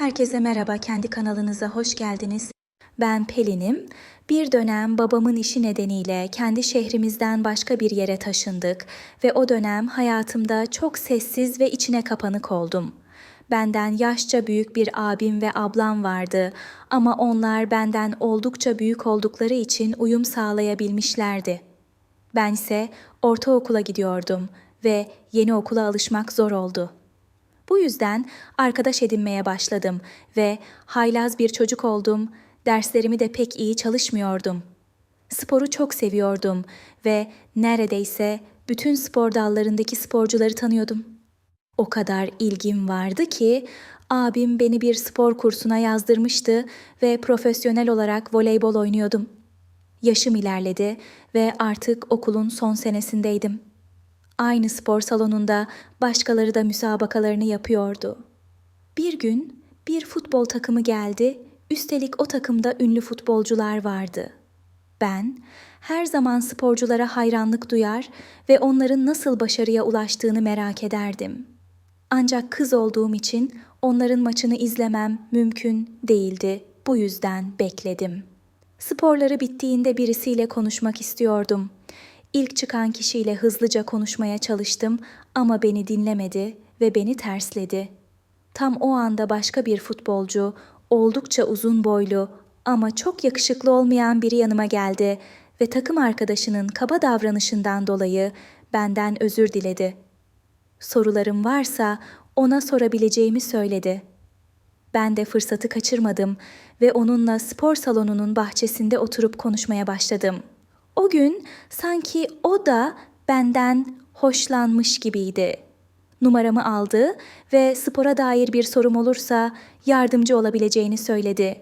Herkese merhaba, kendi kanalınıza hoş geldiniz. Ben Pelin'im. Bir dönem babamın işi nedeniyle kendi şehrimizden başka bir yere taşındık ve o dönem hayatımda çok sessiz ve içine kapanık oldum. Benden yaşça büyük bir abim ve ablam vardı ama onlar benden oldukça büyük oldukları için uyum sağlayabilmişlerdi. Bense ortaokula gidiyordum ve yeni okula alışmak zor oldu. Bu yüzden arkadaş edinmeye başladım ve haylaz bir çocuk oldum. Derslerimi de pek iyi çalışmıyordum. Sporu çok seviyordum ve neredeyse bütün spor dallarındaki sporcuları tanıyordum. O kadar ilgim vardı ki abim beni bir spor kursuna yazdırmıştı ve profesyonel olarak voleybol oynuyordum. Yaşım ilerledi ve artık okulun son senesindeydim. Aynı spor salonunda başkaları da müsabakalarını yapıyordu. Bir gün bir futbol takımı geldi, üstelik o takımda ünlü futbolcular vardı. Ben her zaman sporculara hayranlık duyar ve onların nasıl başarıya ulaştığını merak ederdim. Ancak kız olduğum için onların maçını izlemem mümkün değildi. Bu yüzden bekledim. Sporları bittiğinde birisiyle konuşmak istiyordum. İlk çıkan kişiyle hızlıca konuşmaya çalıştım ama beni dinlemedi ve beni tersledi. Tam o anda başka bir futbolcu, oldukça uzun boylu ama çok yakışıklı olmayan biri yanıma geldi ve takım arkadaşının kaba davranışından dolayı benden özür diledi. Sorularım varsa ona sorabileceğimi söyledi. Ben de fırsatı kaçırmadım ve onunla spor salonunun bahçesinde oturup konuşmaya başladım. O gün sanki o da benden hoşlanmış gibiydi. Numaramı aldı ve spora dair bir sorum olursa yardımcı olabileceğini söyledi.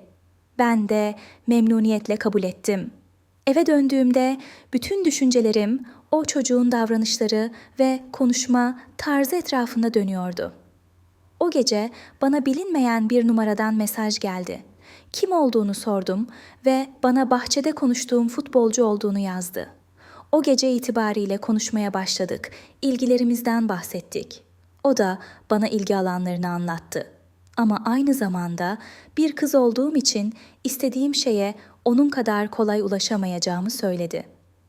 Ben de memnuniyetle kabul ettim. Eve döndüğümde bütün düşüncelerim o çocuğun davranışları ve konuşma tarzı etrafında dönüyordu. O gece bana bilinmeyen bir numaradan mesaj geldi. Kim olduğunu sordum ve bana bahçede konuştuğum futbolcu olduğunu yazdı. O gece itibariyle konuşmaya başladık. İlgilerimizden bahsettik. O da bana ilgi alanlarını anlattı. Ama aynı zamanda bir kız olduğum için istediğim şeye onun kadar kolay ulaşamayacağımı söyledi.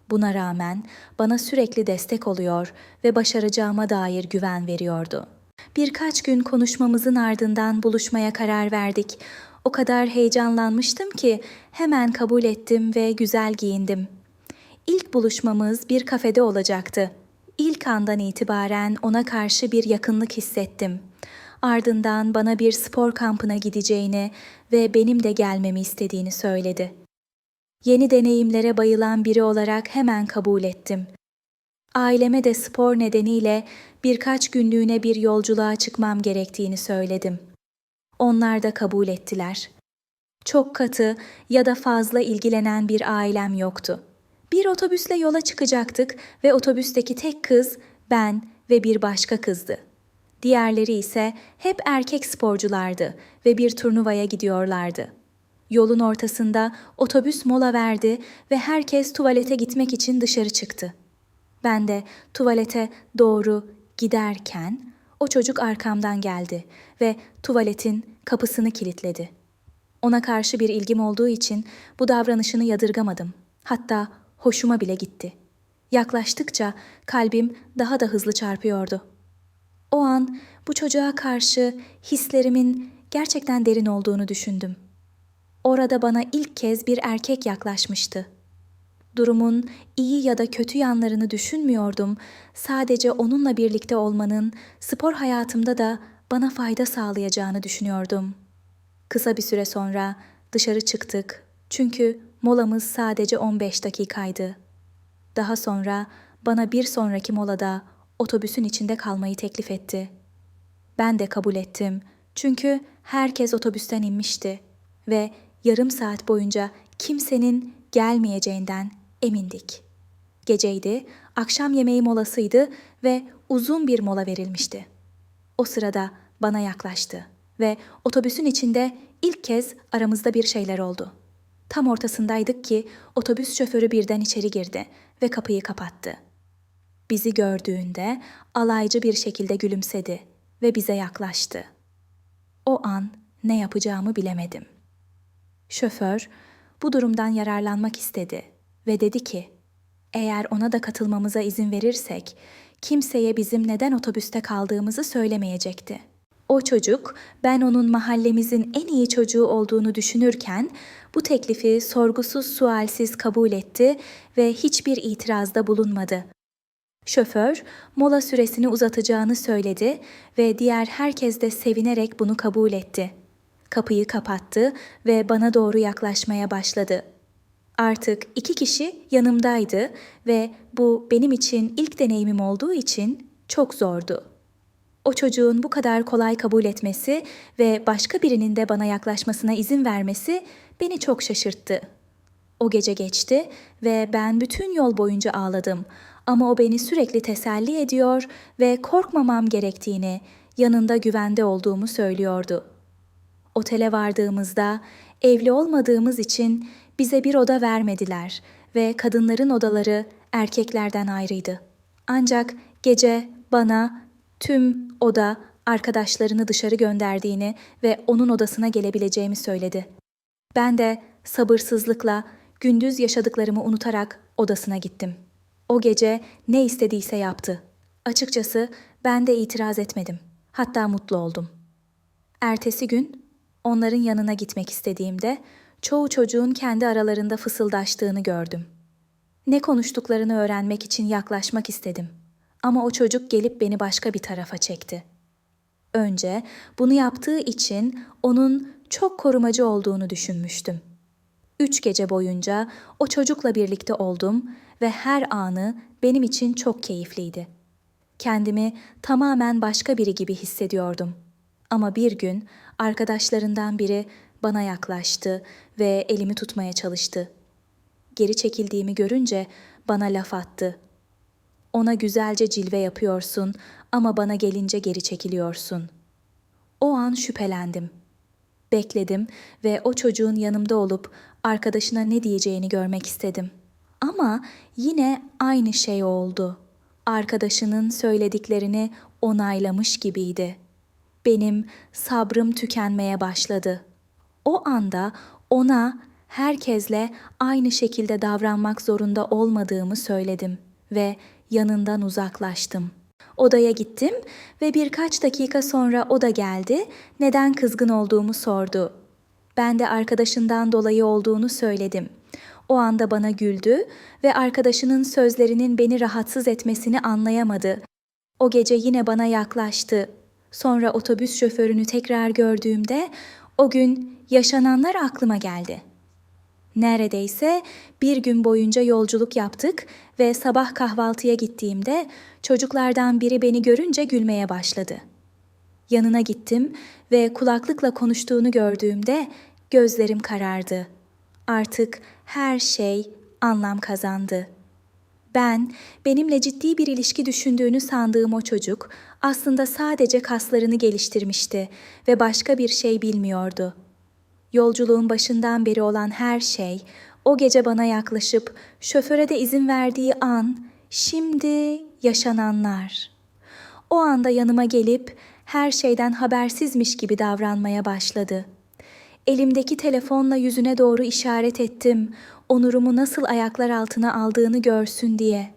Buna rağmen bana sürekli destek oluyor ve başaracağıma dair güven veriyordu. Birkaç gün konuşmamızın ardından buluşmaya karar verdik. O kadar heyecanlanmıştım ki hemen kabul ettim ve güzel giyindim. İlk buluşmamız bir kafede olacaktı. İlk andan itibaren ona karşı bir yakınlık hissettim. Ardından bana bir spor kampına gideceğini ve benim de gelmemi istediğini söyledi. Yeni deneyimlere bayılan biri olarak hemen kabul ettim. Aileme de spor nedeniyle birkaç günlüğüne bir yolculuğa çıkmam gerektiğini söyledim. Onlar da kabul ettiler. Çok katı ya da fazla ilgilenen bir ailem yoktu. Bir otobüsle yola çıkacaktık ve otobüsteki tek kız ben ve bir başka kızdı. Diğerleri ise hep erkek sporculardı ve bir turnuvaya gidiyorlardı. Yolun ortasında otobüs mola verdi ve herkes tuvalete gitmek için dışarı çıktı. Ben de tuvalete doğru giderken o çocuk arkamdan geldi ve tuvaletin kapısını kilitledi. Ona karşı bir ilgim olduğu için bu davranışını yadırgamadım. Hatta hoşuma bile gitti. Yaklaştıkça kalbim daha da hızlı çarpıyordu. O an bu çocuğa karşı hislerimin gerçekten derin olduğunu düşündüm. Orada bana ilk kez bir erkek yaklaşmıştı. Durumun iyi ya da kötü yanlarını düşünmüyordum. Sadece onunla birlikte olmanın spor hayatımda da bana fayda sağlayacağını düşünüyordum. Kısa bir süre sonra dışarı çıktık. Çünkü molamız sadece 15 dakikaydı. Daha sonra bana bir sonraki molada otobüsün içinde kalmayı teklif etti. Ben de kabul ettim. Çünkü herkes otobüsten inmişti ve yarım saat boyunca kimsenin gelmeyeceğinden emindik. Geceydi, akşam yemeği molasıydı ve uzun bir mola verilmişti. O sırada bana yaklaştı ve otobüsün içinde ilk kez aramızda bir şeyler oldu. Tam ortasındaydık ki otobüs şoförü birden içeri girdi ve kapıyı kapattı. Bizi gördüğünde alaycı bir şekilde gülümsedi ve bize yaklaştı. O an ne yapacağımı bilemedim. Şoför bu durumdan yararlanmak istedi ve dedi ki, eğer ona da katılmamıza izin verirsek, kimseye bizim neden otobüste kaldığımızı söylemeyecekti. O çocuk, ben onun mahallemizin en iyi çocuğu olduğunu düşünürken, bu teklifi sorgusuz sualsiz kabul etti ve hiçbir itirazda bulunmadı. Şoför, mola süresini uzatacağını söyledi ve diğer herkes de sevinerek bunu kabul etti. Kapıyı kapattı ve bana doğru yaklaşmaya başladı. Artık iki kişi yanımdaydı ve bu benim için ilk deneyimim olduğu için çok zordu. O çocuğun bu kadar kolay kabul etmesi ve başka birinin de bana yaklaşmasına izin vermesi beni çok şaşırttı. O gece geçti ve ben bütün yol boyunca ağladım ama o beni sürekli teselli ediyor ve korkmamam gerektiğini, yanında güvende olduğumu söylüyordu. Otele vardığımızda evli olmadığımız için bize bir oda vermediler ve kadınların odaları erkeklerden ayrıydı. Ancak gece bana tüm oda arkadaşlarını dışarı gönderdiğini ve onun odasına gelebileceğimi söyledi. Ben de sabırsızlıkla gündüz yaşadıklarımı unutarak odasına gittim. O gece ne istediyse yaptı. Açıkçası ben de itiraz etmedim. Hatta mutlu oldum. Ertesi gün onların yanına gitmek istediğimde çoğu çocuğun kendi aralarında fısıldaştığını gördüm. Ne konuştuklarını öğrenmek için yaklaşmak istedim. Ama o çocuk gelip beni başka bir tarafa çekti. Önce bunu yaptığı için onun çok korumacı olduğunu düşünmüştüm. Üç gece boyunca o çocukla birlikte oldum ve her anı benim için çok keyifliydi. Kendimi tamamen başka biri gibi hissediyordum. Ama bir gün arkadaşlarından biri bana yaklaştı ve elimi tutmaya çalıştı. Geri çekildiğimi görünce bana laf attı. Ona güzelce cilve yapıyorsun ama bana gelince geri çekiliyorsun. O an şüphelendim. Bekledim ve o çocuğun yanımda olup arkadaşına ne diyeceğini görmek istedim. Ama yine aynı şey oldu. Arkadaşının söylediklerini onaylamış gibiydi. Benim sabrım tükenmeye başladı. O anda ona herkesle aynı şekilde davranmak zorunda olmadığımı söyledim ve yanından uzaklaştım. Odaya gittim ve birkaç dakika sonra o da geldi, neden kızgın olduğumu sordu. Ben de arkadaşından dolayı olduğunu söyledim. O anda bana güldü ve arkadaşının sözlerinin beni rahatsız etmesini anlayamadı. O gece yine bana yaklaştı. Sonra otobüs şoförünü tekrar gördüğümde o gün yaşananlar aklıma geldi. Neredeyse bir gün boyunca yolculuk yaptık ve sabah kahvaltıya gittiğimde çocuklardan biri beni görünce gülmeye başladı. Yanına gittim ve kulaklıkla konuştuğunu gördüğümde gözlerim karardı. Artık her şey anlam kazandı. Ben, benimle ciddi bir ilişki düşündüğünü sandığım o çocuk aslında sadece kaslarını geliştirmişti ve başka bir şey bilmiyordu. Yolculuğun başından beri olan her şey, o gece bana yaklaşıp şoföre de izin verdiği an, şimdi yaşananlar. O anda yanıma gelip her şeyden habersizmiş gibi davranmaya başladı. Elimdeki telefonla yüzüne doğru işaret ettim. Onurumu nasıl ayaklar altına aldığını görsün diye.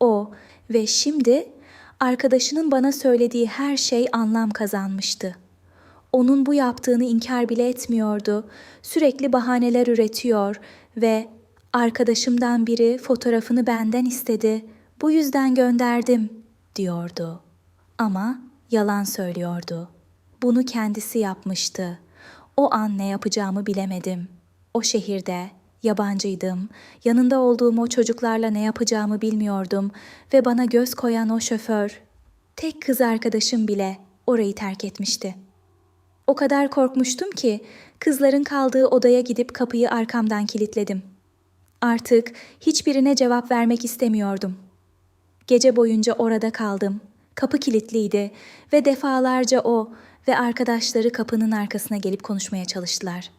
O ve şimdi arkadaşının bana söylediği her şey anlam kazanmıştı. Onun bu yaptığını inkar bile etmiyordu. Sürekli bahaneler üretiyor ve arkadaşımdan biri fotoğrafını benden istedi. Bu yüzden gönderdim diyordu. Ama yalan söylüyordu. Bunu kendisi yapmıştı. O an ne yapacağımı bilemedim. O şehirde yabancıydım. Yanında olduğum o çocuklarla ne yapacağımı bilmiyordum ve bana göz koyan o şoför, tek kız arkadaşım bile orayı terk etmişti. O kadar korkmuştum ki kızların kaldığı odaya gidip kapıyı arkamdan kilitledim. Artık hiçbirine cevap vermek istemiyordum. Gece boyunca orada kaldım. Kapı kilitliydi ve defalarca o ve arkadaşları kapının arkasına gelip konuşmaya çalıştılar.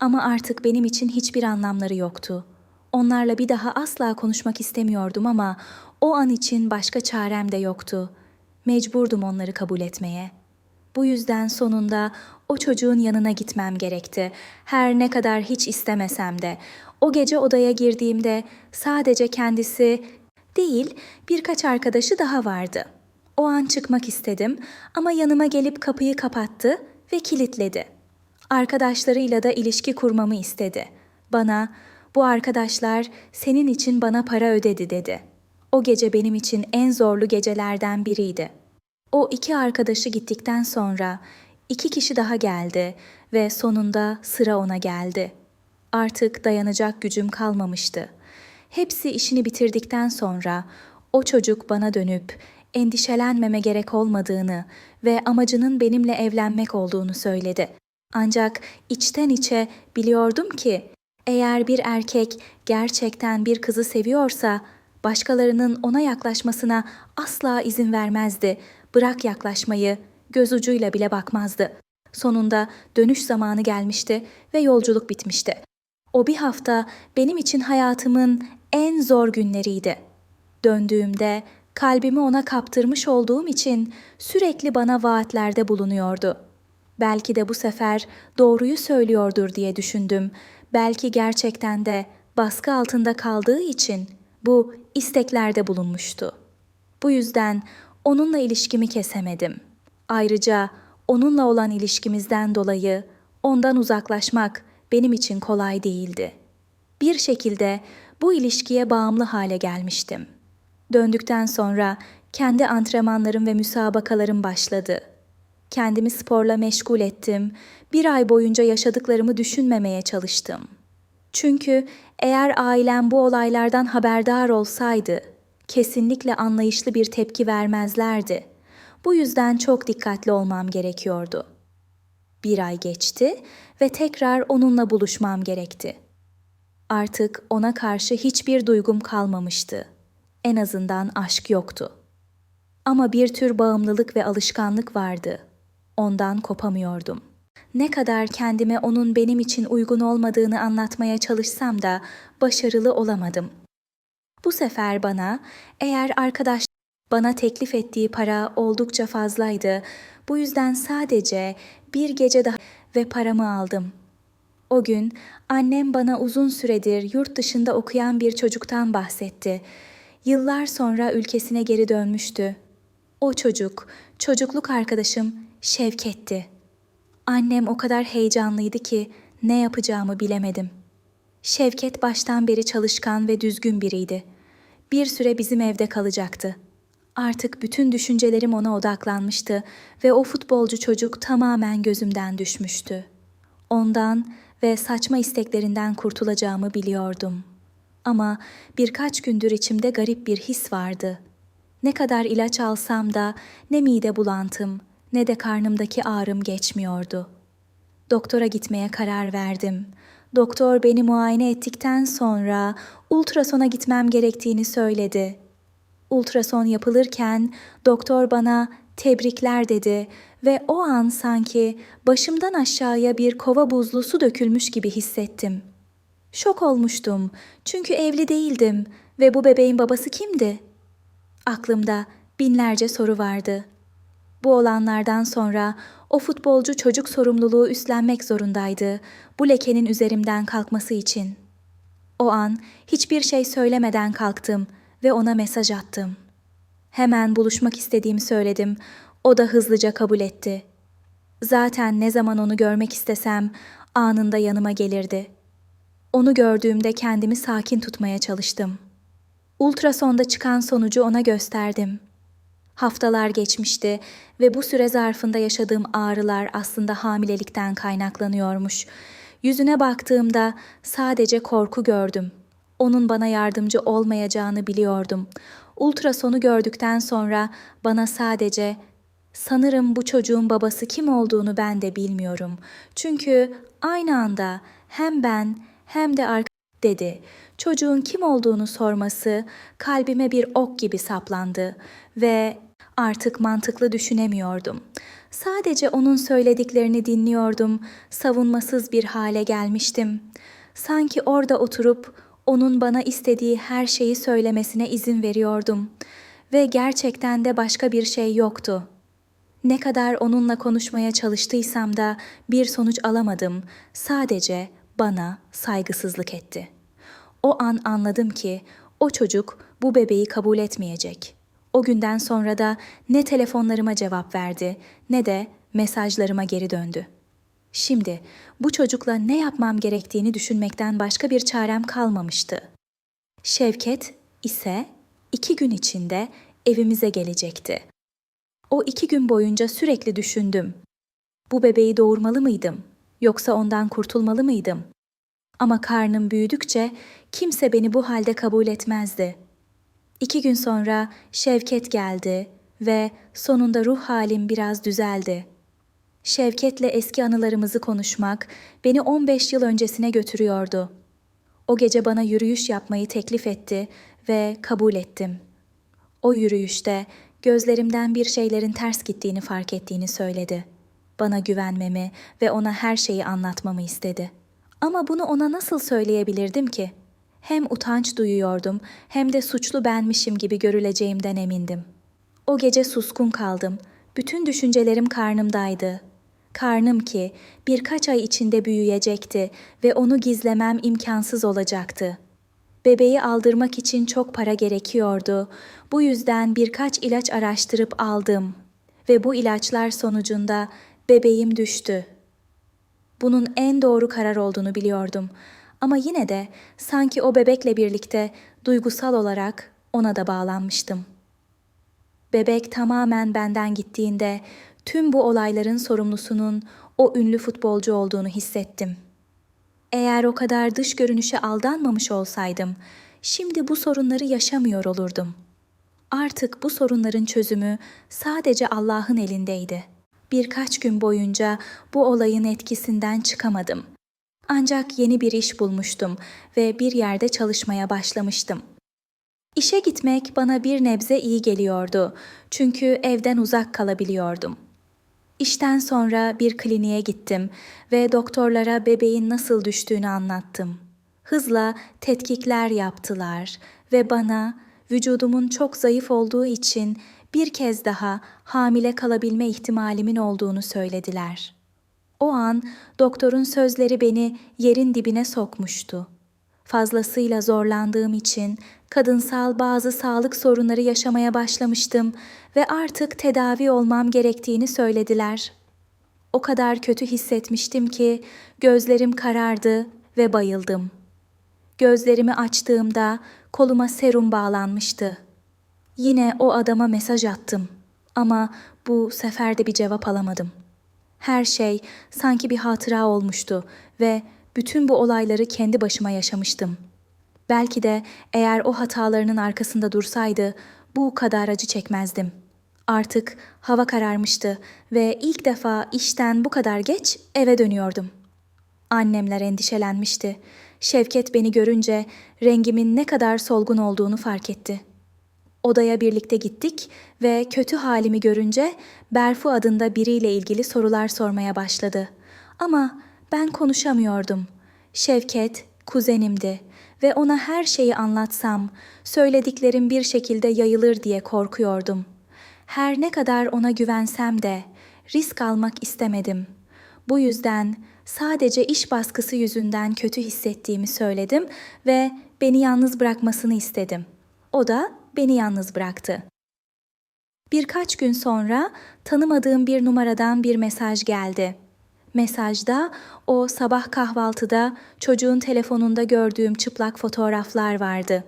Ama artık benim için hiçbir anlamları yoktu. Onlarla bir daha asla konuşmak istemiyordum ama o an için başka çarem de yoktu. Mecburdum onları kabul etmeye. Bu yüzden sonunda o çocuğun yanına gitmem gerekti. Her ne kadar hiç istemesem de. O gece odaya girdiğimde sadece kendisi değil, birkaç arkadaşı daha vardı. O an çıkmak istedim ama yanıma gelip kapıyı kapattı ve kilitledi. Arkadaşlarıyla da ilişki kurmamı istedi. Bana, bu arkadaşlar senin için bana para ödedi dedi. O gece benim için en zorlu gecelerden biriydi. O iki arkadaşı gittikten sonra iki kişi daha geldi ve sonunda sıra ona geldi. Artık dayanacak gücüm kalmamıştı. Hepsi işini bitirdikten sonra o çocuk bana dönüp endişelenmeme gerek olmadığını ve amacının benimle evlenmek olduğunu söyledi. Ancak içten içe biliyordum ki eğer bir erkek gerçekten bir kızı seviyorsa başkalarının ona yaklaşmasına asla izin vermezdi. Bırak yaklaşmayı, göz ucuyla bile bakmazdı. Sonunda dönüş zamanı gelmişti ve yolculuk bitmişti. O bir hafta benim için hayatımın en zor günleriydi. Döndüğümde kalbimi ona kaptırmış olduğum için sürekli bana vaatlerde bulunuyordu. Belki de bu sefer doğruyu söylüyordur diye düşündüm. Belki gerçekten de baskı altında kaldığı için bu isteklerde bulunmuştu. Bu yüzden onunla ilişkimi kesemedim. Ayrıca onunla olan ilişkimizden dolayı ondan uzaklaşmak benim için kolay değildi. Bir şekilde bu ilişkiye bağımlı hale gelmiştim. Döndükten sonra kendi antrenmanlarım ve müsabakalarım başladı. Kendimi sporla meşgul ettim. Bir ay boyunca yaşadıklarımı düşünmemeye çalıştım. Çünkü eğer ailem bu olaylardan haberdar olsaydı, kesinlikle anlayışlı bir tepki vermezlerdi. Bu yüzden çok dikkatli olmam gerekiyordu. Bir ay geçti ve tekrar onunla buluşmam gerekti. Artık ona karşı hiçbir duygum kalmamıştı. En azından aşk yoktu. Ama bir tür bağımlılık ve alışkanlık vardı. Ondan kopamıyordum. Ne kadar kendime onun benim için uygun olmadığını anlatmaya çalışsam da başarılı olamadım. Bu sefer bana eğer arkadaş bana teklif ettiği para oldukça fazlaydı. Bu yüzden sadece bir gece daha ve paramı aldım. O gün annem bana uzun süredir yurt dışında okuyan bir çocuktan bahsetti. Yıllar sonra ülkesine geri dönmüştü. O çocuk, çocukluk arkadaşım Şevket'ti. Annem o kadar heyecanlıydı ki ne yapacağımı bilemedim. Şevket baştan beri çalışkan ve düzgün biriydi. Bir süre bizim evde kalacaktı. Artık bütün düşüncelerim ona odaklanmıştı ve o futbolcu çocuk tamamen gözümden düşmüştü. Ondan ve saçma isteklerinden kurtulacağımı biliyordum. Ama birkaç gündür içimde garip bir his vardı. Ne kadar ilaç alsam da ne mide bulantım ne de karnımdaki ağrım geçmiyordu. Doktora gitmeye karar verdim. Doktor beni muayene ettikten sonra ultrasona gitmem gerektiğini söyledi. Ultrason yapılırken doktor bana tebrikler dedi ve o an sanki başımdan aşağıya bir kova buzlu su dökülmüş gibi hissettim. Şok olmuştum çünkü evli değildim ve bu bebeğin babası kimdi? Aklımda binlerce soru vardı. Bu olanlardan sonra o futbolcu çocuk sorumluluğu üstlenmek zorundaydı bu lekenin üzerimden kalkması için. O an hiçbir şey söylemeden kalktım ve ona mesaj attım. Hemen buluşmak istediğimi söyledim. O da hızlıca kabul etti. Zaten ne zaman onu görmek istesem anında yanıma gelirdi. Onu gördüğümde kendimi sakin tutmaya çalıştım. Ultrasonda çıkan sonucu ona gösterdim. Haftalar geçmişti ve bu süre zarfında yaşadığım ağrılar aslında hamilelikten kaynaklanıyormuş. Yüzüne baktığımda sadece korku gördüm. Onun bana yardımcı olmayacağını biliyordum. Ultrasonu gördükten sonra bana sadece sanırım bu çocuğun babası kim olduğunu ben de bilmiyorum. Çünkü aynı anda hem ben hem de arka dedi. Çocuğun kim olduğunu sorması kalbime bir ok gibi saplandı ve artık mantıklı düşünemiyordum. Sadece onun söylediklerini dinliyordum. Savunmasız bir hale gelmiştim. Sanki orada oturup onun bana istediği her şeyi söylemesine izin veriyordum ve gerçekten de başka bir şey yoktu. Ne kadar onunla konuşmaya çalıştıysam da bir sonuç alamadım. Sadece bana saygısızlık etti. O an anladım ki o çocuk bu bebeği kabul etmeyecek. O günden sonra da ne telefonlarıma cevap verdi ne de mesajlarıma geri döndü. Şimdi bu çocukla ne yapmam gerektiğini düşünmekten başka bir çarem kalmamıştı. Şevket ise iki gün içinde evimize gelecekti. O iki gün boyunca sürekli düşündüm. Bu bebeği doğurmalı mıydım? Yoksa ondan kurtulmalı mıydım? Ama karnım büyüdükçe kimse beni bu halde kabul etmezdi. İki gün sonra Şevket geldi ve sonunda ruh halim biraz düzeldi. Şevket'le eski anılarımızı konuşmak beni 15 yıl öncesine götürüyordu. O gece bana yürüyüş yapmayı teklif etti ve kabul ettim. O yürüyüşte gözlerimden bir şeylerin ters gittiğini fark ettiğini söyledi. Bana güvenmemi ve ona her şeyi anlatmamı istedi. Ama bunu ona nasıl söyleyebilirdim ki? Hem utanç duyuyordum hem de suçlu benmişim gibi görüleceğimden emindim. O gece suskun kaldım. Bütün düşüncelerim karnımdaydı. Karnım ki birkaç ay içinde büyüyecekti ve onu gizlemem imkansız olacaktı. Bebeği aldırmak için çok para gerekiyordu. Bu yüzden birkaç ilaç araştırıp aldım ve bu ilaçlar sonucunda bebeğim düştü. Bunun en doğru karar olduğunu biliyordum ama yine de sanki o bebekle birlikte duygusal olarak ona da bağlanmıştım. Bebek tamamen benden gittiğinde tüm bu olayların sorumlusunun o ünlü futbolcu olduğunu hissettim. Eğer o kadar dış görünüşe aldanmamış olsaydım, şimdi bu sorunları yaşamıyor olurdum. Artık bu sorunların çözümü sadece Allah'ın elindeydi. Birkaç gün boyunca bu olayın etkisinden çıkamadım. Ancak yeni bir iş bulmuştum ve bir yerde çalışmaya başlamıştım. İşe gitmek bana bir nebze iyi geliyordu. Çünkü evden uzak kalabiliyordum. İşten sonra bir kliniğe gittim ve doktorlara bebeğin nasıl düştüğünü anlattım. Hızla tetkikler yaptılar ve bana vücudumun çok zayıf olduğu için bir kez daha hamile kalabilme ihtimalimin olduğunu söylediler. O an doktorun sözleri beni yerin dibine sokmuştu. Fazlasıyla zorlandığım için kadınsal bazı sağlık sorunları yaşamaya başlamıştım ve artık tedavi olmam gerektiğini söylediler. O kadar kötü hissetmiştim ki gözlerim karardı ve bayıldım. Gözlerimi açtığımda koluma serum bağlanmıştı. Yine o adama mesaj attım ama bu sefer de bir cevap alamadım. Her şey sanki bir hatıra olmuştu ve bütün bu olayları kendi başıma yaşamıştım. Belki de eğer o hatalarının arkasında dursaydı bu kadar acı çekmezdim. Artık hava kararmıştı ve ilk defa işten bu kadar geç eve dönüyordum. Annemler endişelenmişti. Şevket beni görünce rengimin ne kadar solgun olduğunu fark etti. Odaya birlikte gittik ve kötü halimi görünce Berfu adında biriyle ilgili sorular sormaya başladı. Ama ben konuşamıyordum. Şevket kuzenimdi ve ona her şeyi anlatsam söylediklerim bir şekilde yayılır diye korkuyordum. Her ne kadar ona güvensem de risk almak istemedim. Bu yüzden sadece iş baskısı yüzünden kötü hissettiğimi söyledim ve beni yalnız bırakmasını istedim. O da beni yalnız bıraktı. Birkaç gün sonra tanımadığım bir numaradan bir mesaj geldi. Mesajda o sabah kahvaltıda çocuğun telefonunda gördüğüm çıplak fotoğraflar vardı.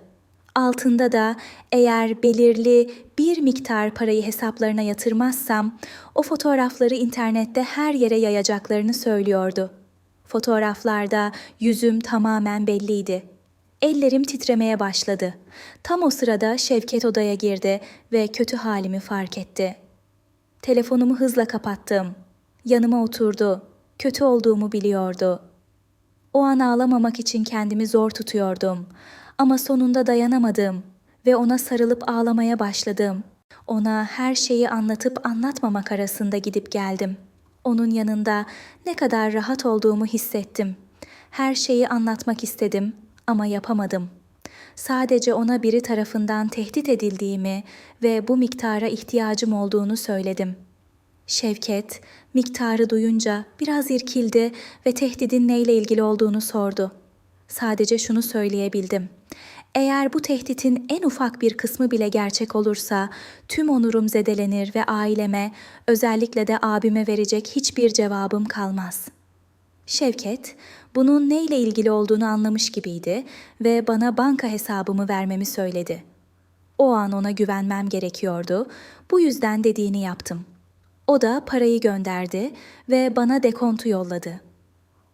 Altında da eğer belirli bir miktar parayı hesaplarına yatırmazsam o fotoğrafları internette her yere yayacaklarını söylüyordu. Fotoğraflarda yüzüm tamamen belliydi. Ellerim titremeye başladı. Tam o sırada Şevket odaya girdi ve kötü halimi fark etti. Telefonumu hızla kapattım. Yanıma oturdu. Kötü olduğumu biliyordu. O an ağlamamak için kendimi zor tutuyordum. Ama sonunda dayanamadım ve ona sarılıp ağlamaya başladım. Ona her şeyi anlatıp anlatmamak arasında gidip geldim. Onun yanında ne kadar rahat olduğumu hissettim. Her şeyi anlatmak istedim ama yapamadım. Sadece ona biri tarafından tehdit edildiğimi ve bu miktara ihtiyacım olduğunu söyledim. Şevket, miktarı duyunca biraz irkildi ve tehdidin neyle ilgili olduğunu sordu. Sadece şunu söyleyebildim. Eğer bu tehditin en ufak bir kısmı bile gerçek olursa tüm onurum zedelenir ve aileme, özellikle de abime verecek hiçbir cevabım kalmaz. Şevket, bunun neyle ilgili olduğunu anlamış gibiydi ve bana banka hesabımı vermemi söyledi. O an ona güvenmem gerekiyordu. Bu yüzden dediğini yaptım. O da parayı gönderdi ve bana dekontu yolladı.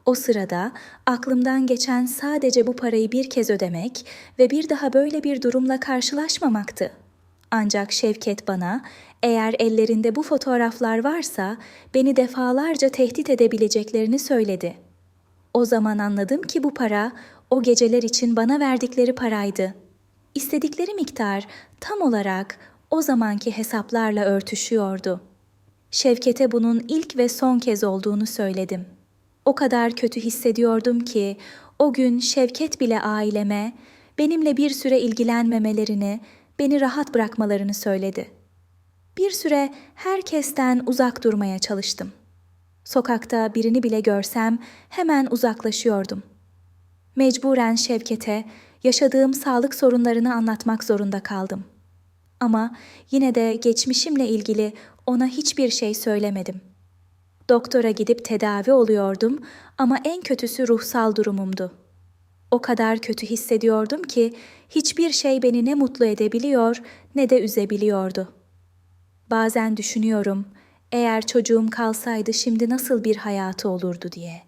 O sırada aklımdan geçen sadece bu parayı bir kez ödemek ve bir daha böyle bir durumla karşılaşmamaktı. Ancak Şevket bana eğer ellerinde bu fotoğraflar varsa beni defalarca tehdit edebileceklerini söyledi. O zaman anladım ki bu para o geceler için bana verdikleri paraydı. İstedikleri miktar tam olarak o zamanki hesaplarla örtüşüyordu. Şevket'e bunun ilk ve son kez olduğunu söyledim. O kadar kötü hissediyordum ki o gün Şevket bile aileme benimle bir süre ilgilenmemelerini, beni rahat bırakmalarını söyledi. Bir süre herkesten uzak durmaya çalıştım. Sokakta birini bile görsem hemen uzaklaşıyordum. Mecburen Şevket'e yaşadığım sağlık sorunlarını anlatmak zorunda kaldım. Ama yine de geçmişimle ilgili ona hiçbir şey söylemedim. Doktora gidip tedavi oluyordum ama en kötüsü ruhsal durumumdu. O kadar kötü hissediyordum ki hiçbir şey beni ne mutlu edebiliyor ne de üzebiliyordu. Bazen düşünüyorum, eğer çocuğum kalsaydı şimdi nasıl bir hayatı olurdu diye.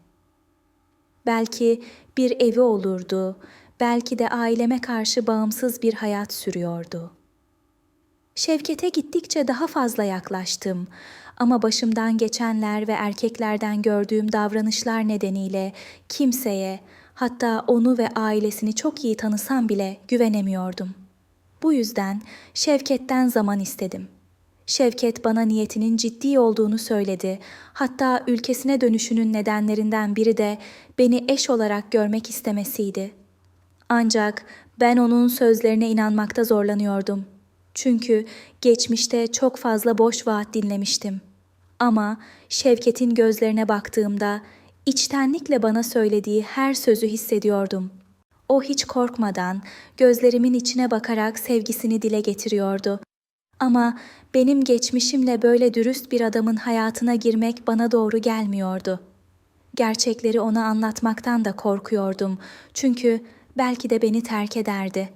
Belki bir evi olurdu, belki de aileme karşı bağımsız bir hayat sürüyordu. Şevket'e gittikçe daha fazla yaklaştım ama başımdan geçenler ve erkeklerden gördüğüm davranışlar nedeniyle kimseye, hatta onu ve ailesini çok iyi tanısam bile güvenemiyordum. Bu yüzden Şevket'ten zaman istedim. Şevket bana niyetinin ciddi olduğunu söyledi. Hatta ülkesine dönüşünün nedenlerinden biri de beni eş olarak görmek istemesiydi. Ancak ben onun sözlerine inanmakta zorlanıyordum. Çünkü geçmişte çok fazla boş vaat dinlemiştim. Ama Şevket'in gözlerine baktığımda içtenlikle bana söylediği her sözü hissediyordum. O hiç korkmadan gözlerimin içine bakarak sevgisini dile getiriyordu. Ama benim geçmişimle böyle dürüst bir adamın hayatına girmek bana doğru gelmiyordu. Gerçekleri ona anlatmaktan da korkuyordum. Çünkü belki de beni terk ederdi.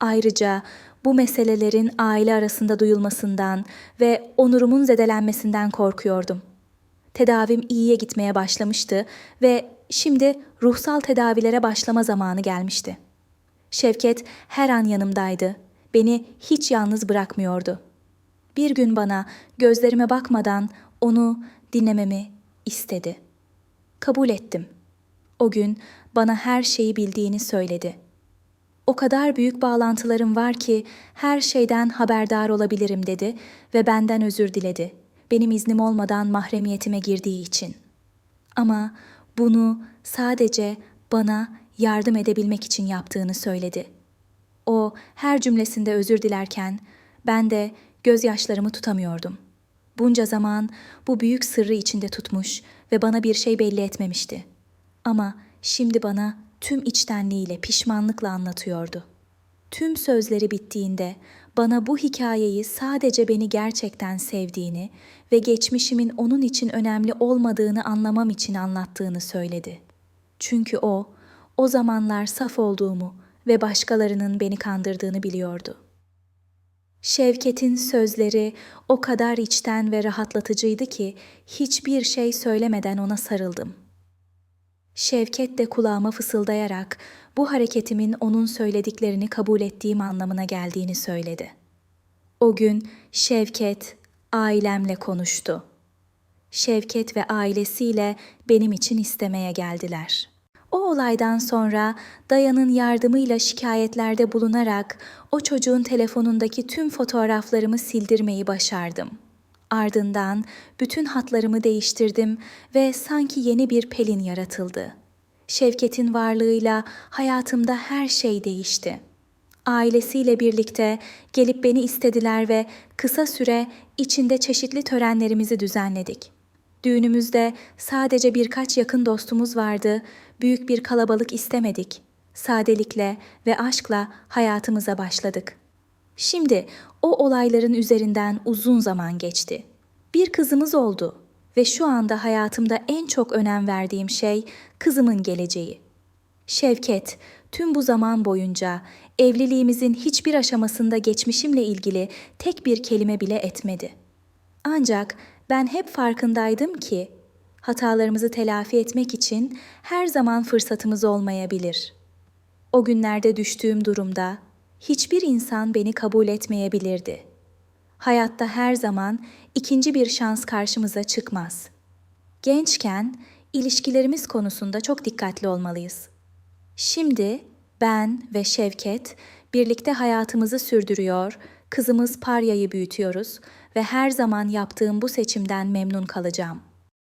Ayrıca bu meselelerin aile arasında duyulmasından ve onurumun zedelenmesinden korkuyordum. Tedavim iyiye gitmeye başlamıştı ve şimdi ruhsal tedavilere başlama zamanı gelmişti. Şevket her an yanımdaydı. Beni hiç yalnız bırakmıyordu. Bir gün bana gözlerime bakmadan onu dinlememi istedi. Kabul ettim. O gün bana her şeyi bildiğini söyledi.'' O kadar büyük bağlantılarım var ki her şeyden haberdar olabilirim dedi ve benden özür diledi. Benim iznim olmadan mahremiyetime girdiği için. Ama bunu sadece bana yardım edebilmek için yaptığını söyledi. O her cümlesinde özür dilerken ben de gözyaşlarımı tutamıyordum. Bunca zaman bu büyük sırrı içinde tutmuş ve bana bir şey belli etmemişti. Ama şimdi bana tüm içtenliğiyle pişmanlıkla anlatıyordu. Tüm sözleri bittiğinde bana bu hikayeyi sadece beni gerçekten sevdiğini ve geçmişimin onun için önemli olmadığını anlamam için anlattığını söyledi. Çünkü o, o zamanlar saf olduğumu ve başkalarının beni kandırdığını biliyordu. Şevket'in sözleri o kadar içten ve rahatlatıcıydı ki hiçbir şey söylemeden ona sarıldım.'' Şevket de kulağıma fısıldayarak bu hareketimin onun söylediklerini kabul ettiğim anlamına geldiğini söyledi. O gün Şevket ailemle konuştu. Şevket ve ailesiyle benim için istemeye geldiler. O olaydan sonra Dayan'ın yardımıyla şikayetlerde bulunarak o çocuğun telefonundaki tüm fotoğraflarımı sildirmeyi başardım.'' Ardından bütün hatlarımı değiştirdim ve sanki yeni bir Pelin yaratıldı. Şevket'in varlığıyla hayatımda her şey değişti. ailesiyle birlikte gelip beni istediler ve kısa süre içinde çeşitli törenlerimizi düzenledik. Düğünümüzde sadece birkaç yakın dostumuz vardı, büyük bir kalabalık istemedik. Sadelikle ve aşkla hayatımıza başladık. Şimdi o olayların üzerinden uzun zaman geçti. Bir kızımız oldu ve şu anda hayatımda en çok önem verdiğim şey kızımın geleceği. Şevket, tüm bu zaman boyunca evliliğimizin hiçbir aşamasında geçmişimle ilgili tek bir kelime bile etmedi. Ancak ben hep farkındaydım ki hatalarımızı telafi etmek için her zaman fırsatımız olmayabilir. O günlerde düştüğüm durumda hiçbir insan beni kabul etmeyebilirdi. Hayatta her zaman ikinci bir şans karşımıza çıkmaz. Gençken ilişkilerimiz konusunda çok dikkatli olmalıyız. Şimdi ben ve Şevket birlikte hayatımızı sürdürüyor, kızımız Parya'yı büyütüyoruz ve her zaman yaptığım bu seçimden memnun kalacağım.